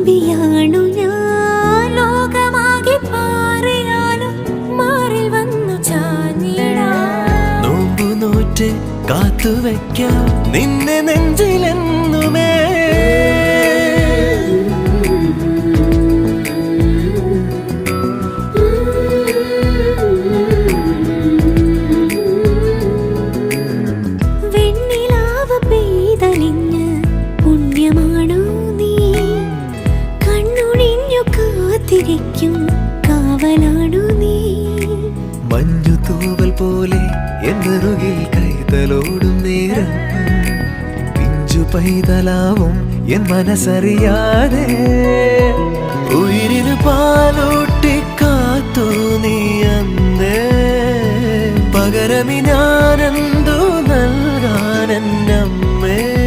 തുമ്പിയാണു ലോകമാകെ പാറിയാലും മാറിൽ വന്നു നോമ്പു നോറ്റ് കാത്തുവയ്ക്കാം നിന്നെ നെഞ്ചിലെന്നുമേ കാത്തിരിക്കും കാവലാണു നീ. മഞ്ഞു തൂവൽ പോലെ എന്നറുകിൽ കൈതലോടും നേരം. പിഞ്ചു പൈതലാവും എൻ മനസ്സറിയാതെ. ഉയിരിന് പാലൂട്ടി കാത്തു നീ അന്ന്. പകരമിനാനന്ദ